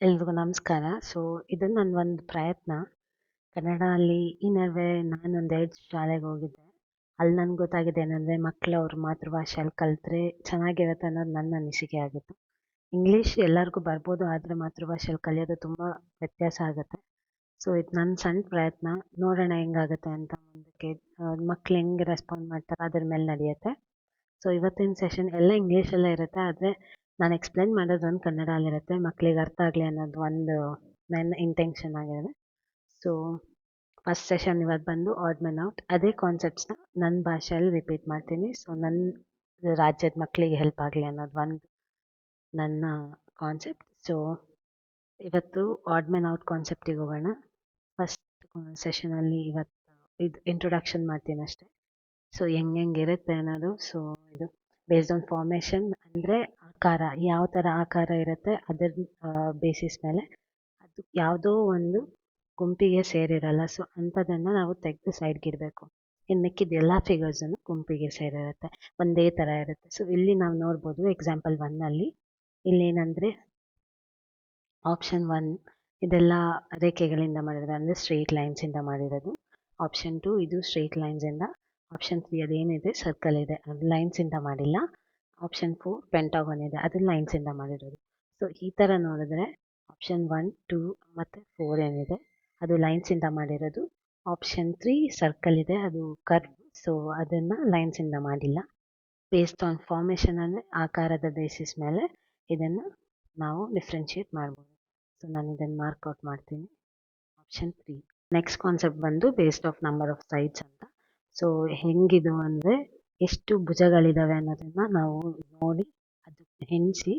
ಎಲ್ರಿಗೂ ನಮಸ್ಕಾರ. ಸೊ ಇದು ನನ್ನ ಒಂದು ಪ್ರಯತ್ನ. ಕನ್ನಡ ಅಲ್ಲಿ ಈ ನಡುವೆ ನಾನೊಂದು ಎರಡು ಶಾಲೆಗೆ ಹೋಗಿದ್ದೆ. ಅಲ್ಲಿ ನನ್ಗೆ ಗೊತ್ತಾಗಿದೆ ಏನಂದರೆ ಮಕ್ಕಳು ಅವ್ರ ಮಾತೃಭಾಷೆಯಲ್ಲಿ ಕಲಿತ್ರೆ ಚೆನ್ನಾಗಿರುತ್ತೆ ಅನ್ನೋದು ನನ್ನ ಅನಿಸಿಕೆ ಆಗಿತ್ತು. ಇಂಗ್ಲೀಷ್ ಎಲ್ಲರಿಗೂ ಬರ್ಬೋದು, ಆದರೆ ಮಾತೃಭಾಷೆಯಲ್ಲಿ ಕಲಿಯೋದು ತುಂಬ ವ್ಯತ್ಯಾಸ ಆಗುತ್ತೆ. ಸೊ ಇದು ನನ್ನ ಸಣ್ಣ ಪ್ರಯತ್ನ. ನೋಡೋಣ ಹೆಂಗಾಗುತ್ತೆ ಅಂತ ಮುಂದಕ್ಕೆ ಮಕ್ಳು ಹೆಂಗೆ ರೆಸ್ಪಾಂಡ್ ಮಾಡ್ತಾರೆ ಅದ್ರ ಮೇಲೆ ನಡೆಯುತ್ತೆ. ಸೊ ಇವತ್ತಿನ ಸೆಷನ್ ಎಲ್ಲ ಇಂಗ್ಲೀಷಲ್ಲೇ ಇರುತ್ತೆ, ಆದರೆ ನಾನು ಎಕ್ಸ್ಪ್ಲೇನ್ ಮಾಡೋದು ಒಂದು ಕನ್ನಡಲ್ಲಿರುತ್ತೆ ಮಕ್ಕಳಿಗೆ ಅರ್ಥ ಆಗಲಿ ಅನ್ನೋದು ಒಂದು ನನ್ನ ಇಂಟೆನ್ಷನ್ ಆಗಿದೆ ಸೊ ಫಸ್ಟ್ ಸೆಷನ್ ಇವತ್ತು ಬಂದು ಆಡ್ ಮೆನ್ ಔಟ್ ಅದೇ ಕಾನ್ಸೆಪ್ಟ್ಸ್ನ ನನ್ನ ಭಾಷೆಯಲ್ಲಿ ರಿಪೀಟ್ ಮಾಡ್ತೀನಿ. ಸೊ ನನ್ನ ರಾಜ್ಯದ ಮಕ್ಕಳಿಗೆ ಹೆಲ್ಪ್ ಆಗಲಿ ಅನ್ನೋದು ಒಂದು ನನ್ನ ಕಾನ್ಸೆಪ್ಟ್ ಸೊ ಇವತ್ತು ಆಡ್ ಮೆನ್ ಔಟ್ ಕಾನ್ಸೆಪ್ಟಿಗೆ ಹೋಗೋಣ. ಫಸ್ಟ್ ಸೆಷನಲ್ಲಿ ಇವತ್ತು ಇದು ಇಂಟ್ರೊಡಕ್ಷನ್ ಮಾಡ್ತೀನಿ ಅಷ್ಟೇ. ಸೊ ಹೆಂಗೆ ಹೆಂಗೆ ಇರುತ್ತೆ ಅನ್ನೋದು. ಸೊ ಇದು ಬೇಸ್ಡ್ ಆನ್ ಫಾರ್ಮೇಷನ್ ಅಂದರೆ ಆಕಾರ, ಯಾವ ಥರ ಆಕಾರ ಇರುತ್ತೆ ಅದರ ಬೇಸಿಸ್ ಮೇಲೆ ಅದು ಯಾವುದೋ ಒಂದು ಗುಂಪಿಗೆ ಸೇರಿರಲ್ಲ. ಸೊ ಅಂಥದ್ದನ್ನು ನಾವು ತೆಗೆದು ಸೈಡ್ಗೆ ಇಡಬೇಕು. ಇನ್ನು ಮಿಕ್ಕಿದ ಎಲ್ಲ ಫಿಗರ್ಸನ್ನು ಗುಂಪಿಗೆ ಸೇರಿರುತ್ತೆ. ಒಂದೇ ಥರ ಇರುತ್ತೆ. ಸೊ ಇಲ್ಲಿ ನಾವು ನೋಡ್ಬೋದು ಎಕ್ಸಾಂಪಲ್ ಒನ್ನಲ್ಲಿ ಇಲ್ಲೇನಂದರೆ ಆಪ್ಷನ್ ಒನ್ ಇದೆಲ್ಲ ರೇಖೆಗಳಿಂದ ಮಾಡಿರೋದು. ಅಂದರೆ ಲೈನ್ಸ್ ಲೈನ್ಸಿಂದ ಮಾಡಿರೋದು. ಆಪ್ಷನ್ ಟು ಇದು ಸ್ಟ್ರೇಟ್ ಲೈನ್ಸಿಂದ ಆಪ್ಷನ್ ತ್ರೀ ಅದೇನಿದೆ? ಸರ್ಕಲ್ ಇದೆ. ಅದು ಲೈನ್ಸಿಂದ ಮಾಡಿಲ್ಲ. ಆಪ್ಷನ್ ಫೋರ್ ಪೆಂಟಾಗೋನ್ ಇದೆ. ಅದು ಲೈನ್ಸಿಂದ ಮಾಡಿರೋದು. ಸೊ ಈ ಥರ ನೋಡಿದ್ರೆ ಆಪ್ಷನ್ ಒನ್ ಟೂ ಮತ್ತು ಫೋರ್ ಏನಿದೆ. ಅದು ಲೈನ್ಸಿಂದ ಮಾಡಿರೋದು. ಆಪ್ಷನ್ ತ್ರೀ ಸರ್ಕಲ್ ಇದೆ, ಅದು ಕರ್ವ್ ಸೊ ಅದನ್ನು ಲೈನ್ಸಿಂದ ಮಾಡಿಲ್ಲ. ಬೇಸ್ಡ್ ಆನ್ ಫಾರ್ಮೇಷನ್ ಅಂದರೆ ಆಕಾರದ ಬೇಸಿಸ್ ಮೇಲೆ ಇದನ್ನು ನಾವು ಡಿಫ್ರೆನ್ಷಿಯೇಟ್ ಮಾಡ್ಬೋದು. ಸೊ ನಾನು ಇದನ್ನು ಮಾರ್ಕ್ಔಟ್ ಮಾಡ್ತೀನಿ. ಆಪ್ಷನ್ ತ್ರೀ ನೆಕ್ಸ್ಟ್ ಕಾನ್ಸೆಪ್ಟ್ ಬಂದು based of number of sides ಅಂತ. ಸೊ ಹೆಂಗಿದು ಅಂದರೆ ಎಷ್ಟು ಭುಜಗಳಿದಾವೆ ಅನ್ನೋದನ್ನ ನಾವು ನೋಡಿ ಅದು ಹೆಣಿಸಿ,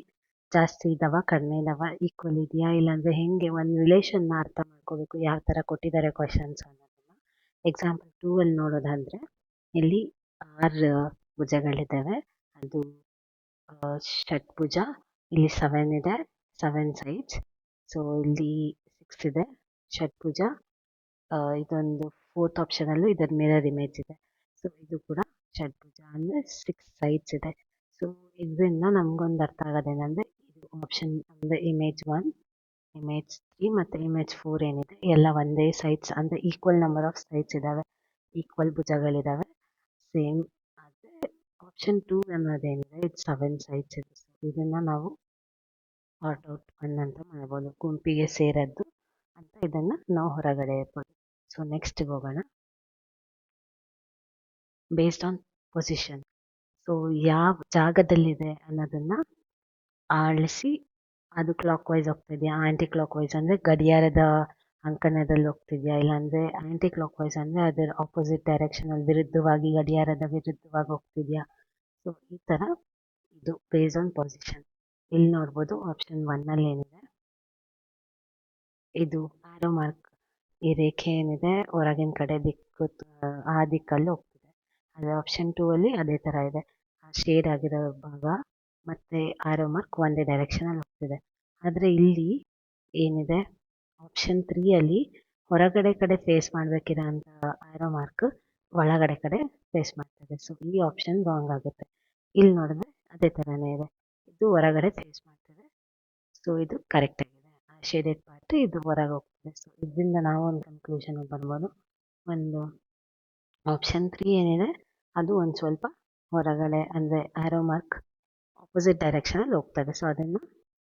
ಜಾಸ್ತಿ ಇದ್ದಾವ ಕಡಿಮೆ ಇದ್ದಾವ ಈಕ್ವಲ್ ಇದೆಯಾ ಇಲ್ಲಾಂದರೆ ಹೆಂಗೆ ಒಂದು ರಿಲೇಷನ್ನ ಅರ್ಥ ಮಾಡ್ಕೋಬೇಕು, ಯಾವ ಥರ ಕೊಟ್ಟಿದ್ದಾರೆ ಕ್ವಶನ್ಸ್ ಅನ್ನೋದನ್ನ. ಎಕ್ಸಾಂಪಲ್ ಟೂ ಅಲ್ಲಿ ನೋಡೋದಾದರೆ, ಇಲ್ಲಿ ಆರು ಭುಜಗಳಿದ್ದಾವೆ ಅದು ಷಟ್ಭುಜ ಇಲ್ಲಿ ಸೆವೆನ್ ಇದೆ ಸೆವೆನ್ ಸೈಡ್ಸ್ ಸೊ ಇಲ್ಲಿ ಸಿಕ್ಸ್ ಇದೆ ಷಟ್ಭುಜ ಇದೊಂದು ಫೋರ್ತ್ ಆಪ್ಷನಲ್ಲೂ ಇದರ ಮಿರರ್ ಇಮೇಜ್ ಇದೆ. ಸೊ ಇದು ಕೂಡ ಷಡ್ಭುಜ ಅಂದರೆ ಸಿಕ್ಸ್ ಸೈಡ್ಸ್ ಇದೆ. ಸೊ ಇದರಿಂದ ನಮಗೊಂದು ಅರ್ಥ ಆಗೋದೇನೆಂದರೆ ಇದು ಆಪ್ಷನ್ ಅಂದರೆ ಇಮೇಜ್ ಒನ್ ಇಮೇಜ್ ತ್ರೀ ಮತ್ತು ಇಮೇಜ್ ಫೋರ್ ಏನಿದೆ. ಎಲ್ಲ ಒಂದೇ ಸೈಡ್ಸ್ ಅಂದರೆ ಈಕ್ವಲ್ ನಂಬರ್ ಆಫ್ ಸೈಡ್ಸ್ ಇದ್ದಾವೆ ಈಕ್ವಲ್ ಭುಜಗಳಿದ್ದಾವೆ ಸೇಮ್ ಆದರೆ ಆಪ್ಷನ್ ಟೂ ಅನ್ನೋದೇನಿದೆ ಇದು ಸೆವೆನ್ ಸೈಡ್ಸ್ ಇದೆ. ಸೊ ಇದನ್ನು ನಾವು ಆಟ್ ಔಟ್ ಒನ್ ಅಂತ ಮಾಡ್ಬೋದು. ಗುಂಪಿಗೆ ಸೇರದ್ದು ಅಂತ ಇದನ್ನು ನಾವು ಹೊರಗಡೆ ಇರ್ಬೋದು ಸೊ ನೆಕ್ಸ್ಟಿಗೆ ಹೋಗೋಣ. ಬೇಸ್ಡ್ ಆನ್ ಪೊಸಿಷನ್ ಸೊ ಯಾವ ಜಾಗದಲ್ಲಿದೆ ಅನ್ನೋದನ್ನ ಆಳಿಸಿ ಅದು ಕ್ಲಾಕ್ ವೈಸ್ ಹೋಗ್ತಿದ್ಯಾ? ಆಂಟಿ ಕ್ಲಾಕ್ ವೈಸ್ ಅಂದರೆ ಗಡಿಯಾರದ ಅಂಕಣದಲ್ಲಿ ಹೋಗ್ತಿದ್ಯಾ? ಇಲ್ಲಾಂದರೆ ಆ್ಯಂಟಿ ಕ್ಲಾಕ್ ವೈಸ್ ಅಂದರೆ ಅದರ ಆಪೋಸಿಟ್ ಡೈರೆಕ್ಷನಲ್ಲಿ ವಿರುದ್ಧವಾಗಿ, ಗಡಿಯಾರದ ವಿರುದ್ಧವಾಗಿ ಹೋಗ್ತಿದ್ಯಾ? ಸೊ ಈ ಥರ ಇದು ಬೇಸ್ ಆನ್ ಪೊಸಿಷನ್ ಇಲ್ಲಿ ನೋಡ್ಬೋದು ಆಪ್ಷನ್ ಒನ್ನಲ್ಲಿ ಏನಿದೆ? ಇದು ಆರೋ ಮಾರ್ಕ್ ಈ ರೇಖೆ ಏನಿದೆ? ಹೊರಗಿನ ಕಡೆ ದಿಕ್ಕು, ಆ ದಿಕ್ಕಲ್ಲಿ ಹೋಗ್ತಿದೆ. ಅದೇ ಆಪ್ಷನ್ ಟೂ ಅಲ್ಲಿ ಅದೇ ಥರ ಇದೆ. ಆ ಶೇಡ್ ಆಗಿರೋ ಭಾಗ ಮತ್ತು ಆರೋ ಮಾರ್ಕ್ ಒಂದೇ ಡೈರೆಕ್ಷನಲ್ಲಿ ಹೋಗ್ತಿದೆ. ಆದರೆ ಇಲ್ಲಿ ಏನಿದೆ? ಆಪ್ಷನ್ ತ್ರೀಯಲ್ಲಿ ಹೊರಗಡೆ ಕಡೆ ಫೇಸ್ ಮಾಡಬೇಕಿರೋ ಅಂಥ ಆರೋ ಮಾರ್ಕ್ ಒಳಗಡೆ ಕಡೆ ಫೇಸ್ ಮಾಡ್ತದೆ. ಸೊ ಈ ಆಪ್ಷನ್ ರಾಂಗ್ ಆಗುತ್ತೆ. ಇಲ್ಲಿ ನೋಡಿದ್ರೆ ಅದೇ ಥರನೇ ಇದೆ. ಇದು ಹೊರಗಡೆ ಫೇಸ್ ಮಾಡ್ತದೆ. ಸೊ ಇದು ಕರೆಕ್ಟ್ ಆಗಿದೆ. ಆ ಶೇಡೆಡ್ ಪಾರ್ಟ್ ಇದು ಹೊರಗೆ ಹೋಗ್ತದೆ. ಸೊ ಇದರಿಂದ ನಾವು ಒಂದು ಕನ್ಕ್ಲೂಷನ್ಗೆ ಬರ್ಬೋದು. ಒಂದು ಆಪ್ಷನ್ ತ್ರೀ ಏನಿದೆ? ಅದು ಒಂದು ಸ್ವಲ್ಪ ಹೊರಗಡೆ ಅಂದರೆ ಆ್ಯರೋ ಮಾರ್ಕ್ ಆಪೋಸಿಟ್ ಡೈರೆಕ್ಷನಲ್ಲಿ ಹೋಗ್ತದೆ. ಸೊ ಅದನ್ನು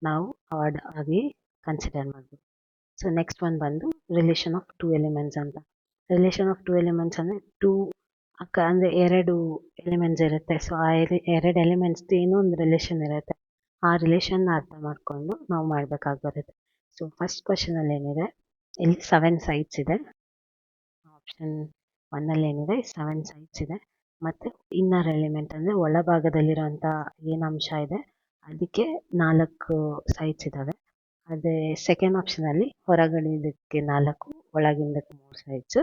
ನಾವು ಅವಾರ್ಡ್ ಆಗಿ ಕನ್ಸಿಡರ್ ಮಾಡ್ಬೋದು. ಸೊ ನೆಕ್ಸ್ಟ್ ಒನ್ ಬಂದು ರಿಲೇಷನ್ ಆಫ್ ಟೂ ಎಲಿಮೆಂಟ್ಸ್ ಅಂತ. ರಿಲೇಷನ್ ಆಫ್ ಟೂ ಎಲಿಮೆಂಟ್ಸ್ ಅಂದರೆ ಟೂ ಅಕ್ಕ ಅಂದರೆ ಎರಡು ಎಲಿಮೆಂಟ್ಸ್ ಇರುತ್ತೆ. ಸೊ ಆ ಎರಡು ಎಲಿಮೆಂಟ್ಸ್ದು ಏನೋ ಒಂದು ರಿಲೇಷನ್ ಇರುತ್ತೆ. ಆ ರಿಲೇಷನ್ನ ಅರ್ಥ ಮಾಡಿಕೊಂಡು ನಾವು ಮಾಡಬೇಕಾಗಿ ಬರುತ್ತೆ. ಸೊ ಫಸ್ಟ್ ಕ್ವಶನಲ್ಲಿ ಏನಿದೆ? ಇಲ್ಲಿ ಸೆವೆನ್ ಸೈಡ್ಸ್ ಇದೆ. ಆಪ್ಷನ್ ಒನ್ನಲ್ಲಿ ಏನಿದೆ? ಸೆವೆನ್ ಸೈಡ್ಸ್ ಇದೆ. ಮತ್ತು ಇನ್ನರ್ ಎಲಿಮೆಂಟ್ ಅಂದರೆ ಒಳಭಾಗದಲ್ಲಿರೋಂಥ ಏನು ಅಂಶ ಇದೆ, ಅದಕ್ಕೆ ನಾಲ್ಕು ಸೈಡ್ಸ್ ಇದ್ದಾವೆ ಅದೇ ಸೆಕೆಂಡ್ ಆಪ್ಷನಲ್ಲಿ ಹೊರಗಡೆದಕ್ಕೆ ನಾಲ್ಕು, ಒಳಗಿಂದಕ್ಕೆ ಮೂರು ಸೈಡ್ಸು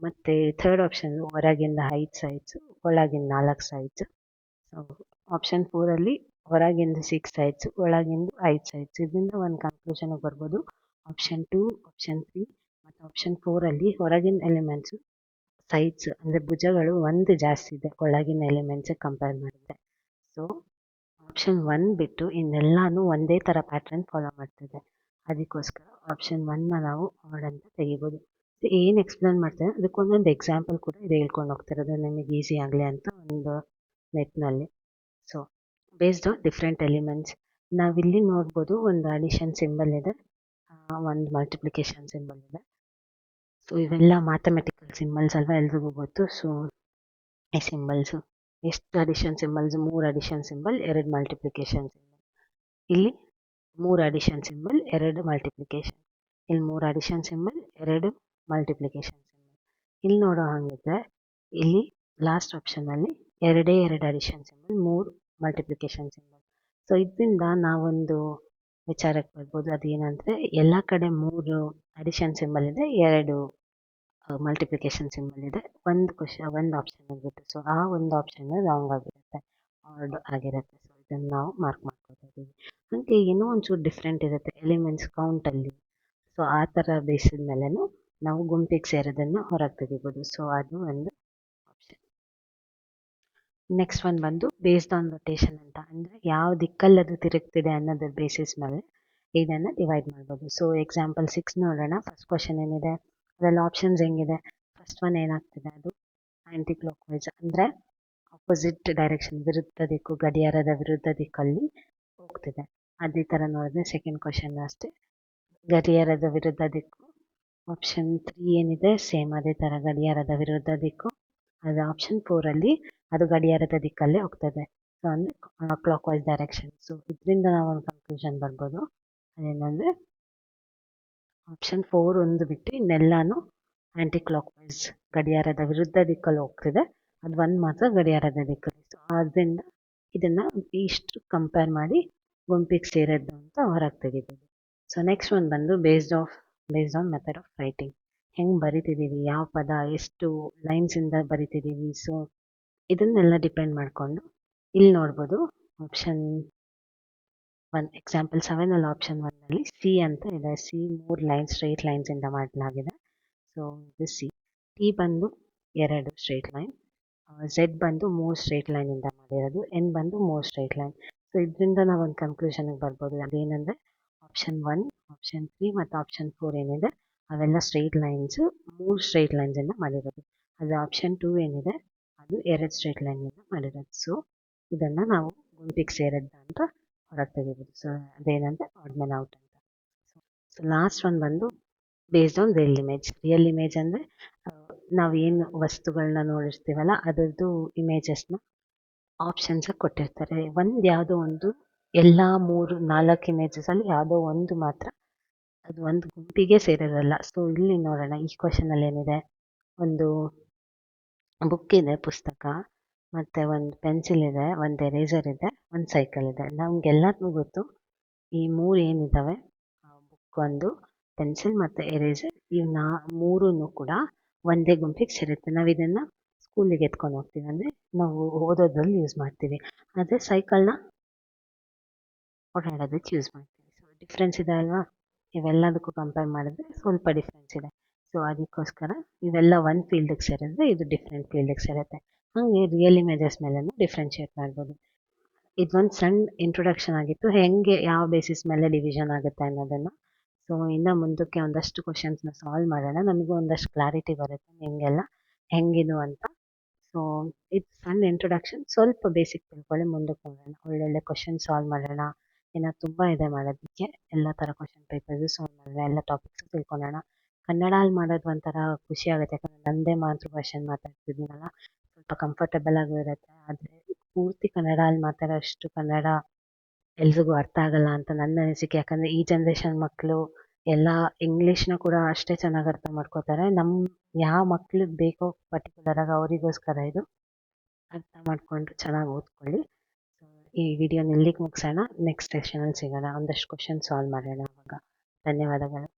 ಮತ್ತು ಥರ್ಡ್ ಆಪ್ಷನ್ ಹೊರಗಿಂದ ಐದು ಸೈಡ್ಸು ಒಳಗಿಂದ ನಾಲ್ಕು ಸೈಡ್ಸು ಸೊ ಆಪ್ಷನ್ ಫೋರಲ್ಲಿ ಹೊರಗಿಂದ ಸಿಕ್ಸ್ ಸೈಡ್ಸು ಒಳಗಿಂದ ಐದು ಸೈಡ್ಸ್ ಇದರಿಂದ ಒಂದು ಕನ್ಕ್ಲೂಷನ್ಗೆ ಬರ್ಬೋದು. ಆಪ್ಷನ್ ಟೂ ಆಪ್ಷನ್ ತ್ರೀ ಮತ್ತು ಆಪ್ಷನ್ ಫೋರಲ್ಲಿ ಹೊರಗಿನ ಎಲಿಮೆಂಟ್ಸು ಸೈಡ್ಸ್ ಅಂದರೆ ಭುಜಗಳು ಒಂದು ಜಾಸ್ತಿ ಇದೆ ಒಳಗಿನ ಎಲಿಮೆಂಟ್ಸಿಗೆ ಕಂಪೇರ್ ಮಾಡಿದ್ರೆ. ಸೊ ಆಪ್ಷನ್ ಒನ್ ಬಿಟ್ಟು ಇನ್ನೆಲ್ಲಾನು ಒಂದೇ ಥರ ಪ್ಯಾಟ್ರನ್ ಫಾಲೋ ಮಾಡ್ತಿದೆ. ಅದಕ್ಕೋಸ್ಕರ ಆಪ್ಷನ್ ಒನ್ನ ನಾವು ಆಡ್ ಅಂತ ತೆಗಿಬೋದು. ಏನು ಎಕ್ಸ್ಪ್ಲೇನ್ ಮಾಡ್ತೇನೆ ಅದಕ್ಕೊಂದೊಂದು ಎಕ್ಸಾಂಪಲ್ ಕೂಡ ಇದು ಹೇಳ್ಕೊಂಡು ಹೋಗ್ತಿರೋದು. ನಿಮಗೆ ಈಸಿ ಆಗಲಿ ಅಂತ ಒಂದು ನೆಟ್ನಲ್ಲಿ. So based on different elements ನಾವಿಲ್ಲಿ ನೋಡ್ಬೋದು ಒಂದು ಅಡಿಷನ್ ಸಿಂಬಲ್ ಇದೆ. ಒಂದು ಮಲ್ಟಿಪ್ಲಿಕೇಶನ್ ಸಿಂಬಲ್ ಇದೆ. ಸೊ ಇವೆಲ್ಲ ಮ್ಯಾಥಮೆಟಿಕಲ್ ಸಿಂಬಲ್ಸ್ ಅಲ್ವಾ ಎಲ್ರಿಗೂ ಗೊತ್ತು ಸೊ ಈ ಸಿಂಬಲ್ಸು ಎಷ್ಟು ಅಡಿಷನ್ ಸಿಂಬಲ್ಸ್ ಮೂರು ಅಡಿಷನ್ ಸಿಂಬಲ್ ಎರಡು ಮಲ್ಟಿಪ್ಲಿಕೇಶನ್ ಸಿಂಬಲ್ ಇಲ್ಲಿ ಮೂರು ಅಡಿಷನ್ ಸಿಂಬಲ್ ಎರಡು ಮಲ್ಟಿಪ್ಲಿಕೇಶನ್ ಇಲ್ಲಿ ಮೂರು ಅಡಿಷನ್ ಸಿಂಬಲ್ ಎರಡು ಮಲ್ಟಿಪ್ಲಿಕೇಶನ್ ಸಿಂಬಲ್ ಇಲ್ಲಿ ನೋಡೋ ಹಾಗಿದ್ರೆ ಇಲ್ಲಿ ಲಾಸ್ಟ್ ಆಪ್ಷನಲ್ಲಿ ಎರಡೇ ಎರಡು ಅಡಿಷನ್ ಸಿಂಬಲ್ ಮೂರು ಮಲ್ಟಿಪ್ಲಿಕೇಶನ್ ಸಿಂಬಲ್ ಸೊ ಇದರಿಂದ ನಾವೊಂದು ವಿಚಾರಕ್ಕೆ ಬರ್ಬೋದು. ಅದೇನಂದರೆ, ಎಲ್ಲ ಕಡೆ ಮೂರು ಅಡಿಷನ್ ಸಿಂಬಲ್ ಇದೆ, ಎರಡು ಮಲ್ಟಿಪ್ಲಿಕೇಶನ್ ಸಿಂಬಲ್ ಇದೆ. ಒಂದು ಕ್ವಶನ್ ಒಂದು ಆಪ್ಷನ್ ಆಗಿರುತ್ತೆ ಸೊ ಆ ಒಂದು ಆಪ್ಷನ್ ರಾಂಗ್ ಆಗಿರುತ್ತೆ. ಆರ್ಡ್ ಆಗಿರುತ್ತೆ. ಸೊ ಇದನ್ನು ನಾವು ಮಾರ್ಕ್ ಮಾಡ್ಕೊತಾ ಇದ್ದೀವಿ ಹಾಗೆ ಏನೋ ಒಂಚೂರು ಡಿಫ್ರೆಂಟ್ ಇರುತ್ತೆ ಎಲಿಮೆಂಟ್ಸ್ ಕೌಂಟಲ್ಲಿ ಸೊ ಆ ಥರ ಬೇಸಿದ ಮೇಲೆನೂ ನಾವು ಗುಂಪಿಗೆ ಸೇರೋದನ್ನು ಹೊರಗೆ ತೆಗಿಬೋದು. ಸೊ ಅದು ಒಂದು ಆಪ್ಷನ್ ನೆಕ್ಸ್ಟ್ ಒಂದು ಬಂದು ಬೇಸ್ಡ್ ಆನ್ ರೊಟೇಷನ್ ಅಂತ. ಅಂದರೆ ಯಾವ ದಿಕ್ಕಲ್ಲಿ ಅದು ತಿರುಗ್ತಿದೆ ಅನ್ನೋದ್ರ ಬೇಸಿಸ್ ಮೇಲೆ ಇದನ್ನು ಡಿವೈಡ್ ಮಾಡ್ಬೋದು. ಸೊ ಎಕ್ಸಾಂಪಲ್ ಸಿಕ್ಸ್ ನೋಡೋಣ. ಫಸ್ಟ್ ಕ್ವಶನ್ ಏನಿದೆ? ಅದರಲ್ಲಿ ಆಪ್ಷನ್ಸ್ ಹೆಂಗಿದೆ? ಫಸ್ಟ್ ಒನ್ ಏನಾಗ್ತಿದೆ ಅದು? ಆ್ಯಂಟಿ ಕ್ಲಾಕ್ ವೈಸ್ ಅಂದರೆ ಆಪೋಸಿಟ್ ಡೈರೆಕ್ಷನ್ ವಿರುದ್ಧ ದಿಕ್ಕು, ಗಡಿಯಾರದ ವಿರುದ್ಧ ದಿಕ್ಕಲ್ಲಿ ಹೋಗ್ತಿದೆ. ಅದೇ ಥರ ನೋಡಿದ್ರೆ ಸೆಕೆಂಡ್ ಕ್ವಶನ್ ಅಷ್ಟೇ. ಗಡಿಯಾರದ ವಿರುದ್ಧ ದಿಕ್ಕು ಆಪ್ಷನ್ ತ್ರೀ ಏನಿದೆ? ಸೇಮ್ ಅದೇ ಥರ ಗಡಿಯಾರದ ವಿರುದ್ಧ ದಿಕ್ಕು. ಅದು ಆಪ್ಷನ್ ಫೋರಲ್ಲಿ ಅದು ಗಡಿಯಾರದ ದಿಕ್ಕಲ್ಲೇ ಹೋಗ್ತದೆ. ಸೊ ಅಂದರೆ ಕ್ಲಾಕ್ ವೈಸ್ ಡೈರೆಕ್ಷನ್ ಸೊ ಇದರಿಂದ ನಾವು ಒಂದು ಕನ್ಕ್ಲೂಷನ್ ಬರ್ಬೋದು. ಅದೇನಂದರೆ ಆಪ್ಷನ್ ಫೋರ್ ಒಂದು ಬಿಟ್ಟು ಇನ್ನೆಲ್ಲಾನು ಆ್ಯಂಟಿ ಕ್ಲಾಕ್ ವೈಸ್ ಗಡಿಯಾರದ ವಿರುದ್ಧ ದಿಕ್ಕಲ್ಲಿ ಹೋಗ್ತಿದೆ. ಅದು ಒಂದು ಮಾತ್ರ ಗಡಿಯಾರದ ದಿಕ್ಕಲ್ಲಿ ಸೊ ಆದ್ದರಿಂದ ಇದನ್ನು ಇಷ್ಟು ಕಂಪೇರ್ ಮಾಡಿ ಗುಂಪಿಗೆ ಸೇರಿದ್ದು ಅಂತ ಹೊರಗೆ ತೆಗಿತೀವಿ. ಸೊ ನೆಕ್ಸ್ಟ್ ಒಂದು ಬಂದು based of based on method of writing ಹೆಂಗೆ ಬರಿತಿದ್ದೀವಿ ಯಾವ ಪದ? ಎಷ್ಟು ಲೈನ್ಸಿಂದ ಬರಿತಿದ್ದೀವಿ ಸೊ ಇದನ್ನೆಲ್ಲ ಡಿಪೆಂಡ್ ಮಾಡಿಕೊಂಡು ಇಲ್ಲಿ ನೋಡ್ಬೋದು ಆಪ್ಷನ್ ಒನ್ ಎಕ್ಸಾಂಪಲ್ ಸೆವೆನ್ ಅಲ್ಲಿ ಆಪ್ಷನ್ ಒನ್ ಅಲ್ಲಿ ಸಿ ಅಂತ ಇದೆ. ಸಿ ಮೂರು ಲೈನ್ ಸ್ಟ್ರೈಟ್ ಲೈನ್ಸ್ ಇಂದ ಮಾಡಲಾಗಿದೆ. ಸೊ ಇದು ಸಿ ಟಿ ಬಂದು ಎರಡು ಸ್ಟ್ರೈಟ್ ಲೈನ್ ಝೆಡ್ ಬಂದು ಮೂರ್ ಸ್ಟ್ರೈಟ್ ಲೈನಿಂದ ಮಾಡಿರೋದು. ಎನ್ ಬಂದು ಮೂರ್ ಸ್ಟ್ರೈಟ್ ಲೈನ್ ಸೊ ಇದರಿಂದ ನಾವು ಒಂದು ಕನ್ಕ್ಲೂಷನ್ಗೆ ಬರ್ಬೋದು. ಅದೇನೆಂದರೆ ಆಪ್ಷನ್ ಒನ್ ಆಪ್ಷನ್ ತ್ರೀ ಮತ್ತು ಆಪ್ಷನ್ ಫೋರ್ ಏನಿದೆ, ಅವೆಲ್ಲ ಸ್ಟ್ರೈಟ್ ಲೈನ್ಸು ಮೂರು ಸ್ಟ್ರೈಟ್ ಲೈನ್ಸಿಂದ ಮಾಡಿರೋದು. ಅದು ಆಪ್ಷನ್ ಟೂ ಏನಿದೆ, ಅದು ಎರಡು ಸ್ಟ್ರೈಟ್ ಲೈನಿಂದ ಮಾಡಿರೋದು. ಸೊ ಇದನ್ನು ನಾವು ಗುಂಪಿಗೆ ಸೇರಿದ್ದ ಅಂತ ಹೊರಗೆ ತೆಗಿಬೋದು. ಸೊ ಅದೇನಂದರೆ ಆಡ್ ಮೆನ್ ಔಟ್ ಅಂತ. ಸೊ ಲಾಸ್ಟ್ ಒಂದು ಬಂದು based on real image real image ಅಂದರೆ ನಾವು ಏನು ವಸ್ತುಗಳನ್ನ ನೋಡಿರ್ತೀವಲ್ಲ, ಅದರದ್ದು ಇಮೇಜಸ್ನ ಆಪ್ಷನ್ಸಾಗಿ ಕೊಟ್ಟಿರ್ತಾರೆ. ಒಂದು ಯಾವುದೋ ಒಂದು, ಎಲ್ಲ ಮೂರು, ನಾಲ್ಕು ಇಮೇಜಸಲ್ಲಿ ಯಾವುದೋ ಒಂದು ಮಾತ್ರ ಅದು ಒಂದು ಗುಂಪಿಗೆ ಸೇರಿರಲ್ಲ. ಸೊ ಇಲ್ಲಿ ನೋಡೋಣ, ಈ ಕ್ವಶನಲ್ಲಿ ಏನಿದೆ ಒಂದು ಬುಕ್ ಇದೆ, ಪುಸ್ತಕ. ಮತ್ತು ಒಂದು ಪೆನ್ಸಿಲ್ ಇದೆ, ಒಂದು ಎರೇಸರ್ ಇದೆ, ಒಂದು ಸೈಕಲ್ ಇದೆ. ನಮಗೆಲ್ಲರಿಗೂ ಗೊತ್ತು ಈ ಮೂರು ಏನಿದ್ದಾವೆ ಬುಕ್ ಒಂದು ಪೆನ್ಸಿಲ್ ಮತ್ತು ಎರೇಸರ್ ನಾ ಮೂರೂ ಕೂಡ ಒಂದೇ ಗುಂಪಿಗೆ ಸೇರುತ್ತೆ. ನಾವು ಇದನ್ನು ಸ್ಕೂಲಿಗೆ ಎತ್ಕೊಂಡು ಹೋಗ್ತೀವಿ. ಅಂದರೆ ನಾವು ಓದೋದ್ರಲ್ಲಿ ಯೂಸ್ ಮಾಡ್ತೀವಿ. ಆದರೆ ಸೈಕಲ್ನ ಓಡಾಡೋದಕ್ಕೆ ಯೂಸ್ ಮಾಡ್ತೀವಿ. ಸೊ ಡಿಫ್ರೆನ್ಸ್ ಇದೆ ಅಲ್ವಾ? ಇವೆಲ್ಲದಕ್ಕೂ ಕಂಪೇರ್ ಮಾಡಿದ್ರೆ ಸ್ವಲ್ಪ ಡಿಫ್ರೆನ್ಸ್ ಇದೆ. ಸೊ ಅದಕ್ಕೋಸ್ಕರ ಇವೆಲ್ಲ ಒಂದು ಫೀಲ್ಡಿಗೆ ಸೇರಿದ್ರೆ ಇದು ಡಿಫ್ರೆಂಟ್ ಫೀಲ್ಡಿಗೆ ಸೇರುತ್ತೆ. ಹಾಗೆ ರಿಯಲ್ ಇಮೇಜಸ್ ಮೇಲೆನೂ ಡಿಫ್ರೆನ್ಷಿಯೇಟ್ ಮಾಡ್ಬೋದು. ಇದೊಂದು ಸಣ್ಣ ಇಂಟ್ರೊಡಕ್ಷನ್ ಆಗಿತ್ತು. ಹೆಂಗೆ, ಯಾವ ಬೇಸಿಸ್ ಮೇಲೆ ಡಿವಿಷನ್ ಆಗುತ್ತೆ ಅನ್ನೋದನ್ನು. ಸೊ ಇನ್ನು ಮುಂದಕ್ಕೆ ಒಂದಷ್ಟು ಕ್ವಶನ್ಸ್ನ ಸಾಲ್ವ್ ಮಾಡೋಣ. ನಮಗೂ ಒಂದಷ್ಟು ಕ್ಲಾರಿಟಿ ಬರುತ್ತೆ ನಿಮಗೆಲ್ಲ. ಹೆಂಗಿದು ಅಂತ. ಸೊ ಇದು ಸಣ್ಣ ಇಂಟ್ರೊಡಕ್ಷನ್ ಸ್ವಲ್ಪ ಬೇಸಿಕ್ ತಿಳ್ಕೊಳ್ಳಿ, ಮುಂದಕ್ಕೆ ಹೋಗೋಣ. ಒಳ್ಳೊಳ್ಳೆ ಕ್ವಶನ್ ಸಾಲ್ವ್ ಮಾಡೋಣ. ಏನೋ ತುಂಬ ಇದೆ ಮಾಡೋದಕ್ಕೆ. ಎಲ್ಲ ಥರ ಕ್ವಶನ್ ಪೇಪರ್ಸು ಸಾಲ್ವ್ ಮಾಡೋಣ. ಎಲ್ಲ ಟಾಪಿಕ್ಸು ತಿಳ್ಕೊಳ್ಳೋಣ. ಕನ್ನಡಲ್ಲಿ ಮಾಡೋದು ಒಂಥರ ಖುಷಿ ಆಗುತ್ತೆ. ಯಾಕಂದರೆ ನನ್ನದೇ ಮಾತೃಭಾಷೆನ ಮಾತಾಡ್ತಿದ್ದೀನಲ್ಲ. ಸ್ವಲ್ಪ ಕಂಫರ್ಟಬಲ್ ಆಗೂ ಇರುತ್ತೆ. ಆದರೆ ಪೂರ್ತಿ ಕನ್ನಡ ಅಲ್ಲಿ ಮಾತಾಡೋ ಅಷ್ಟು ಕನ್ನಡ ಎಲ್ರಿಗೂ ಅರ್ಥ ಆಗಲ್ಲ ಅಂತ ನನ್ನ ಅನಿಸಿಕೆ. ಯಾಕಂದರೆ ಈ ಜನ್ರೇಷನ್ ಮಕ್ಕಳು ಎಲ್ಲ ಇಂಗ್ಲೀಷ್ನ ಕೂಡ ಅಷ್ಟೇ ಚೆನ್ನಾಗಿ ಅರ್ಥ ಮಾಡ್ಕೋತಾರೆ. ನಮ್ಮ ಯಾವ ಮಕ್ಳಿಗೆ ಬೇಕೋ ಪರ್ಟಿಕ್ಯುಲರಾಗಿ ಅವರಿಗೋಸ್ಕರ ಇದು ಅರ್ಥ ಮಾಡಿಕೊಂಡು ಚೆನ್ನಾಗಿ ಓದ್ಕೊಳ್ಳಿ. ಈ ವಿಡಿಯೋನ ಇಲ್ಲಿಗೆ ಮುಗಿಸೋಣ. ನೆಕ್ಸ್ಟ್ ಸೆಷನಲ್ಲಿ ಸಿಗೋಣ. ಒಂದಷ್ಟು ಕ್ವಶನ್ ಸಾಲ್ವ್ ಮಾಡೋಣ ಅವಾಗ. ಧನ್ಯವಾದಗಳು.